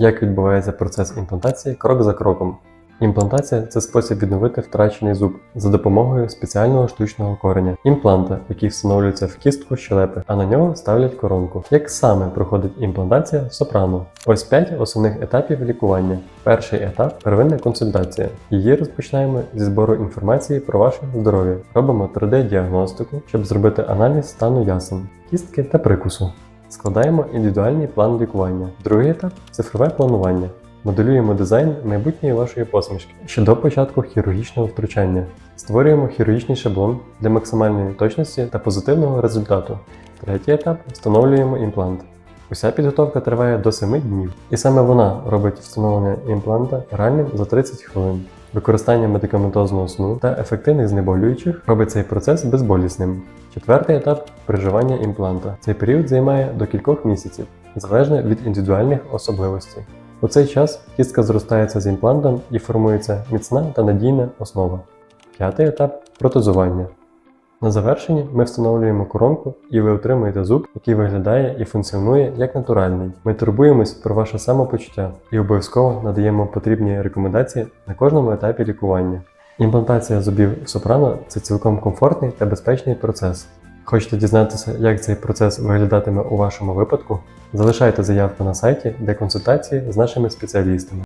Як відбувається процес імплантації крок за кроком. Імплантація це спосіб відновити втрачений зуб за допомогою спеціального штучного кореня, імпланта, який встановлюється в кістку щелепи, а на нього ставлять коронку. Як саме проходить імплантація сопрано? Ось 5 основних етапів лікування. Перший етап первинна консультація. Її розпочинаємо зі збору інформації про ваше здоров'я. Робимо 3D-діагностику, щоб зробити аналіз стану ясен, кістки та прикусу. Складаємо індивідуальний план лікування. Другий етап цифрове планування. Моделюємо дизайн майбутньої вашої посмішки ще до початку хірургічного втручання. Створюємо хірургічний шаблон для максимальної точності та позитивного результату. Третій етап встановлюємо імплант. Уся підготовка триває до 7 днів, і саме вона робить встановлення імпланта реальним за 30 хвилин. Використання медикаментозного сну та ефективних знеболюючих робить цей процес безболісним. Четвертий етап приживання імпланта. Цей період займає до кількох місяців, залежно від індивідуальних особливостей. У цей час кістка зростається з імплантом і формується міцна та надійна основа. П'ятий етап протезування. На завершенні ми встановлюємо коронку і ви отримуєте зуб, який виглядає і функціонує як натуральний. Ми турбуємось про ваше самопочуття і обов'язково надаємо потрібні рекомендації на кожному етапі лікування. Імплантація зубів сопрано це цілком комфортний та безпечний процес. Хочете дізнатися, як цей процес виглядатиме у вашому випадку? Залишайте заявку на сайті для консультації з нашими спеціалістами.